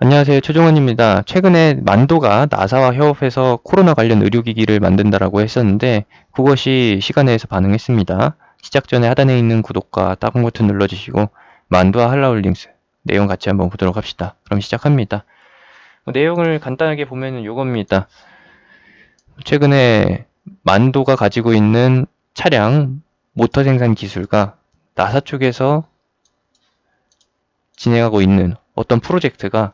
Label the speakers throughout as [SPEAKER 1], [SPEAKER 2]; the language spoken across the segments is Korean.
[SPEAKER 1] 안녕하세요. 최종원입니다. 최근에 만도가 나사와 협업해서 코로나 관련 의료기기를 만든다라고 했었는데 그것이 시간내에서 반응했습니다. 시작 전에 하단에 있는 구독과 따봉 버튼 눌러주시고 만도와 한라홀딩스 내용 같이 한번 보도록 합시다. 그럼 시작합니다. 뭐 내용을 간단하게 보면은 요겁니다. 최근에 만도가 가지고 있는 차량 모터 생산 기술과 나사 쪽에서 진행하고 있는 어떤 프로젝트가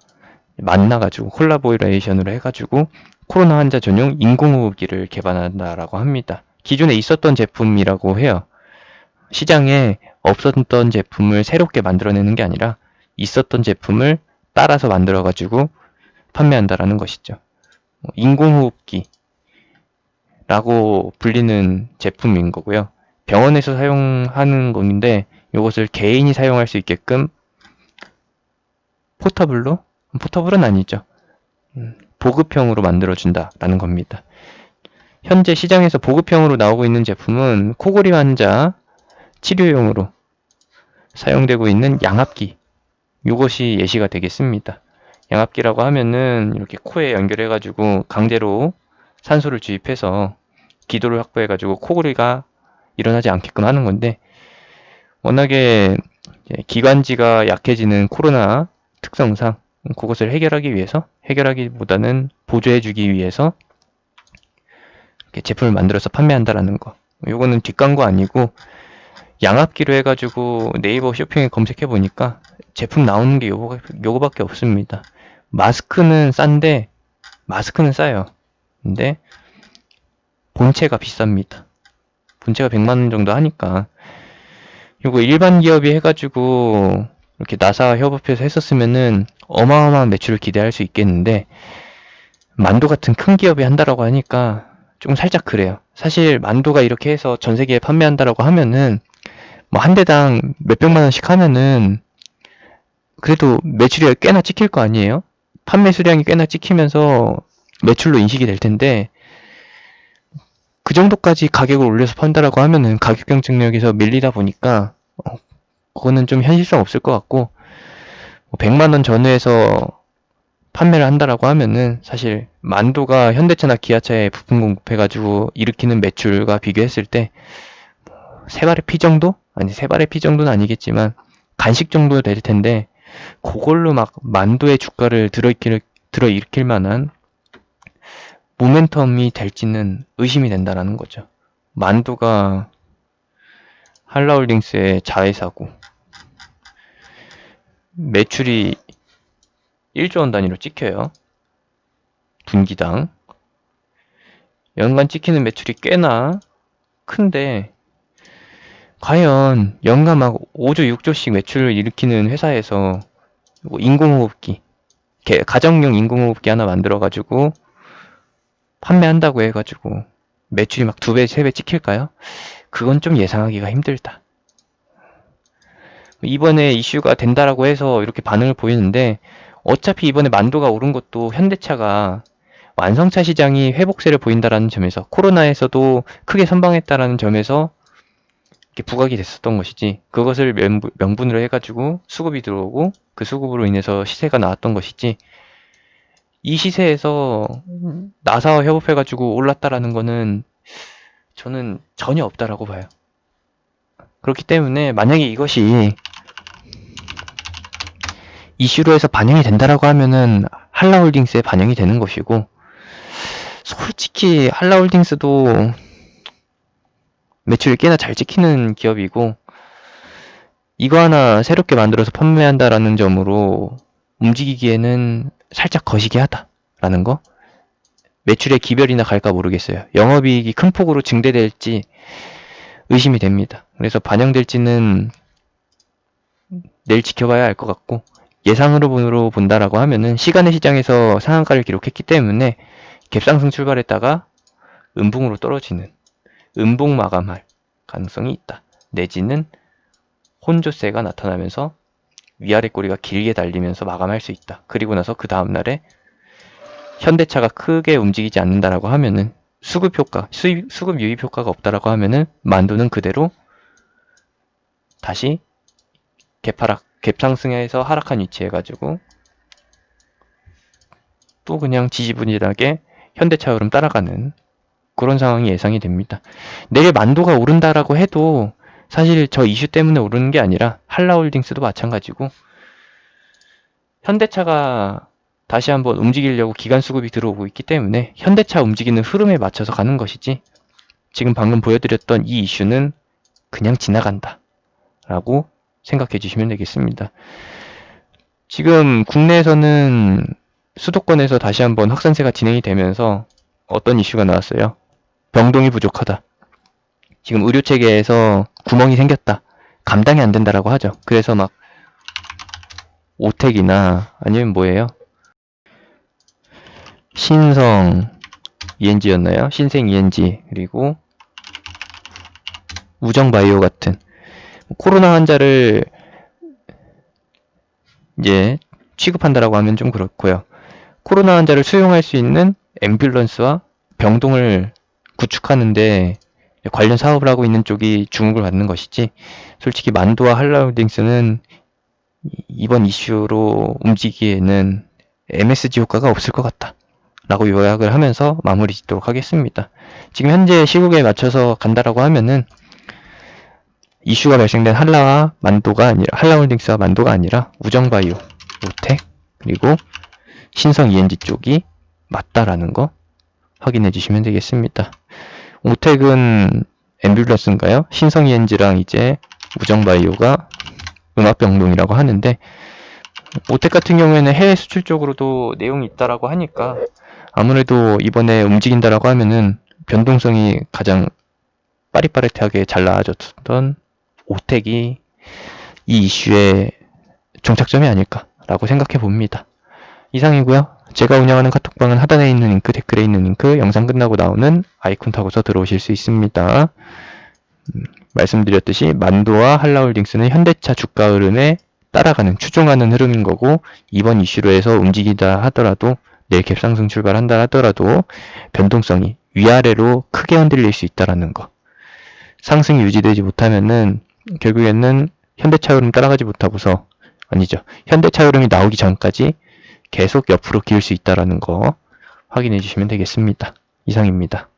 [SPEAKER 1] 만나가지고 콜라보레이션으로 해가지고 코로나 환자 전용 인공호흡기를 개발한다라고 합니다. 기존에 있었던 제품이라고 해요. 시장에 없었던 제품을 새롭게 만들어내는 게 아니라 있었던 제품을 따라서 만들어가지고 판매한다라는 것이죠. 뭐 인공호흡기라고 불리는 제품인 거고요. 병원에서 사용하는 건데 이것을 개인이 사용할 수 있게끔 포터블로 포터블은 아니죠. 음, 보급형으로 만들어준다라는 겁니다. 현재 시장에서 보급형으로 나오고 있는 제품은 코골이 환자 치료용으로 사용되고 있는 양압기 이것이 예시가 되겠습니다. 양압기라고 하면은 이렇게 코에 연결해 가지고 강제로 산소를 주입해서 기도를 확보해 가지고 코골이가 일어나지 않게끔 하는 건데 워낙에 기관지가 약해지는 코로나 특성상 그것을 해결하기 위해서 해결하기보다는 보조해주기 위해서 이렇게 제품을 만들어서 판매한다라는 거. 요거는 뒷광고 아니고 양압기로 해가지고 네이버 쇼핑에 검색해 보니까 제품 나오는 게 요거, 요거밖에 없습니다. 마스크는 싼데 마스크는 싸요. 근데 본체가 비쌉니다. 본체가 100만 원 정도 하니까 요거 일반 기업이 해가지고 이렇게 나사와 협업해서 했었으면은 어마어마한 매출을 기대할 수 있겠는데 만도 같은 큰 기업이 한다라고 하니까 좀 살짝 그래요. 사실 만도가 이렇게 해서 전 세계에 판매한다라고 하면은 뭐 한 대당 몇백만 원씩 하면은 그래도 매출이 꽤나 찍힐 거 아니에요? 판매 수량이 꽤나 찍히면서 매출로 인식이 될 텐데 그 정도까지 가격을 올려서 판다라고 하면은 가격 경쟁력에서 밀리다 보니까 어, 그거는 좀 현실성 없을 것 같고 100만 원 전후에서 판매를 한다라고 하면은 사실 만도가 현대차나 기아차에 부품 공급해가지고 일으키는 매출과 비교했을 때 세 발의 피 정도? 아니 세 발의 피 정도는 아니겠지만 간식 정도 될 텐데 그걸로 막 만도의 주가를 들어일으킬, 들어일으킬 만한 모멘텀이 될지는 의심이 된다라는 거죠. 만도가 한라홀딩스의 자회사고 매출이 1조 원 단위로 찍혀요. 분기당. 연간 찍히는 매출이 꽤나 큰데, 과연 연간 막 5조, 6조씩 매출을 일으키는 회사에서 뭐 인공호흡기, 가정용 인공호흡기 하나 만들어가지고 판매한다고 해가지고 매출이 막 두 배, 세 배 찍힐까요? 그건 좀 예상하기가 힘들다. 이번에 이슈가 된다라고 해서 이렇게 반응을 보이는데 어차피 이번에 만도가 오른 것도 현대차가 완성차 시장이 회복세를 보인다라는 점에서 코로나에서도 크게 선방했다라는 점에서 이렇게 부각이 됐었던 것이지 그것을 명분, 명분으로 해가지고 수급이 들어오고 그 수급으로 인해서 시세가 나왔던 것이지 이 시세에서 나사와 협업해가지고 올랐다라는 거는 저는 전혀 없다라고 봐요. 그렇기 때문에 만약에 이것이 이슈로 해서 반영이 된다라고 하면은 한라홀딩스에 반영이 되는 것이고 솔직히 한라홀딩스도 매출이 꽤나 잘 찍히는 기업이고 이거 하나 새롭게 만들어서 판매한다라는 점으로 움직이기에는 살짝 거시기 하다라는 거? 매출의 기별이나 갈까 모르겠어요. 영업이익이 큰 폭으로 증대될지 의심이 됩니다. 그래서 반영될지는 내일 지켜봐야 할것 같고 예상으로 본다라고 하면은 시간의 시장에서 상한가를 기록했기 때문에 갭상승 출발했다가 음봉으로 떨어지는 음봉 마감할 가능성이 있다. 내지는 혼조세가 나타나면서 위아래 꼬리가 길게 달리면서 마감할 수 있다. 그리고 나서 그 다음 날에 현대차가 크게 움직이지 않는다라고 하면은 수급 효과, 수입, 수급 유입 효과가 없다라고 하면은 만두는 그대로 다시 개파락 갭 상승에서 하락한 위치 해 가지고 또 그냥 지지부진하게 현대차 흐름 따라가는 그런 상황이 예상이 됩니다. 내일 만도가 오른다라고 해도 사실 저 이슈 때문에 오르는 게 아니라 한라홀딩스도 마찬가지고 현대차가 다시 한번 움직이려고 기간 수급이 들어오고 있기 때문에 현대차 움직이는 흐름에 맞춰서 가는 것이지 지금 방금 보여드렸던 이 이슈는 그냥 지나간다 라고 생각해 주시면 되겠습니다. 지금 국내에서는 수도권에서 다시 한번 확산세가 진행이 되면서 어떤 이슈가 나왔어요? 병동이 부족하다. 지금 의료 체계에서 구멍이 생겼다. 감당이 안 된다라고 하죠. 그래서 막 오택이나 아니면 뭐예요? 신성 ENG였나요? 신생 ENG 그리고 우정바이오 같은 코로나 환자를 이제 취급한다라고 하면 좀 그렇고요. 코로나 환자를 수용할 수 있는 앰뷸런스와 병동을 구축하는데 관련 사업을 하고 있는 쪽이 주목을 받는 것이지 솔직히 만두와 한라홀딩스는 이번 이슈로 움직이기에는 MSG 효과가 없을 것 같다. 라고 요약을 하면서 마무리 짓도록 하겠습니다. 지금 현재 시국에 맞춰서 간다라고 하면은 이슈가 발생된 한라와 만도가 아니라 한라홀딩스와 만도가 아니라 우정바이오, 우텍 그리고 신성 ENG 쪽이 맞다라는 거 확인해 주시면 되겠습니다. 오텍은 앰뷸런스인가요? 신성 ENG랑 이제 우정바이오가 음압병동이라고 하는데 오텍 같은 경우에는 해외 수출 쪽으로도 내용이 있다라고 하니까 아무래도 이번에 움직인다라고 하면은 변동성이 가장 빠릿빠릿하게 잘 나아졌던 오텍이 이 이슈의 종착점이 아닐까라고 생각해 봅니다. 이상이고요. 제가 운영하는 카톡방은 하단에 있는 링크, 댓글에 있는 링크, 영상 끝나고 나오는 아이콘 타고서 들어오실 수 있습니다. 음, 말씀드렸듯이 만도와 한라홀딩스는 현대차 주가 흐름에 따라가는, 추종하는 흐름인 거고 이번 이슈로 해서 움직이다 하더라도 내일 갭상승 출발한다 하더라도 변동성이 위아래로 크게 흔들릴 수 있다라는 거. 상승이 유지되지 못하면은 결국에는 현대차 흐름 따라가지 못하고서 아니죠. 현대차 흐름이 나오기 전까지 계속 옆으로 기울 수 있다라는 거 확인해 주시면 되겠습니다. 이상입니다.